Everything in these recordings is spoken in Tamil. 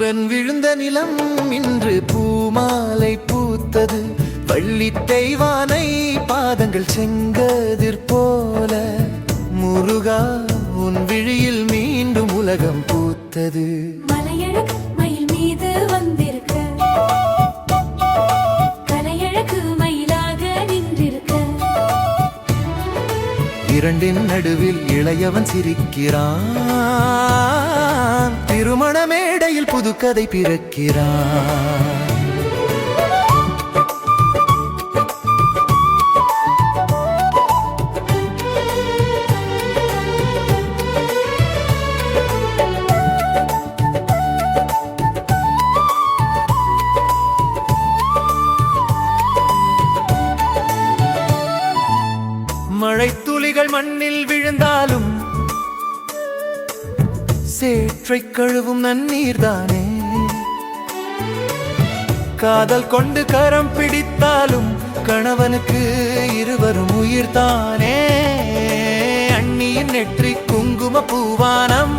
இந்த நிலம் இன்று பூமாலை பூத்தது. வள்ளி தெய்வானை பாதங்கள் செங்கதிர் போல. முருகா உன் விழியில் மீண்டும் உலகம் பூத்தது. மயில் மீது வந்திருக்க. கலையழகு மயிலாக நின்றிருக்க. இரண்டின் நடுவில் இளையவன் சிரிக்கிறான். திருமண மேடையில் புதுக்கதை பிறக்கிறான். மழைத்துளிகள் மண்ணில் விழுந்தாலும் சேற்றை கழுவும் நன்னீர் தானே? காதல் கொண்டு கரம் பிடித்தாலும் கணவனுக்கு இருவரும் உயிர் தானே? அண்ணியின் நெற்றி குங்கும பூவானம்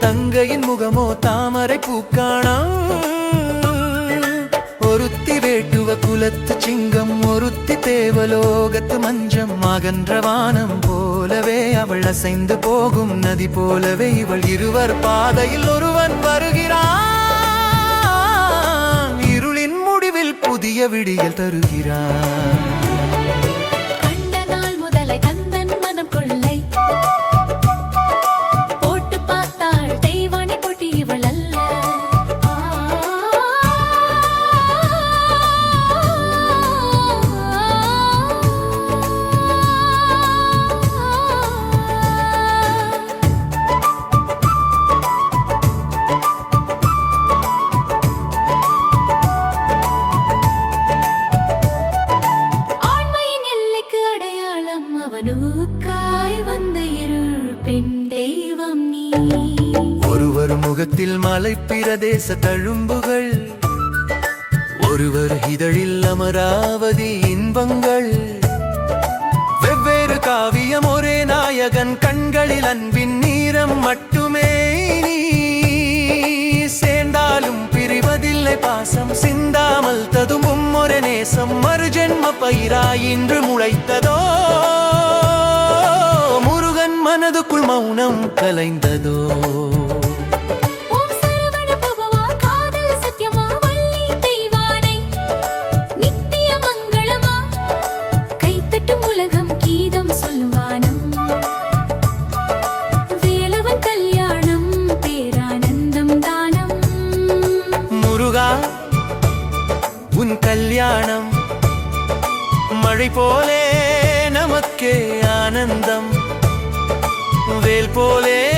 தங்கையின் முகமோ தாமரை பூக்காணம். ஒருத்தி வேட்டுவ குலத்து ஒருத்தி தேவலோகத்து மஞ்சம் அகன்ற வானம் போலவே அவள் அசைந்து போகும் நதி போலவே இவள் இருவர் பாதையில் ஒருவன் வருகிறான். இருளின் முடிவில் புதிய விடியல் தருகிறான். தெய்வம் நீ. ஒருவர் முகத்தில் மலை பிரதேச தழும்புகள் ஒருவர் இதழில் அமராவதி இன்பங்கள். வெவ்வேறு காவியம் ஒரே நாயகன் கண்களில் அன்பின் நீரம் மட்டுமே நீ. சேர்ந்தாலும் பிரிவதில்லை பாசம் சிந்தாமல் ததும்பும் ஒரு நேசம். மறுஜென்ம பயிராய் இன்று முளைத்ததோ மனதுக்குள் மௌனம் கலைந்ததோ? உன் கல்யாணம் மழை போலே நமக்கே ஆனந்தம். வேல் போலே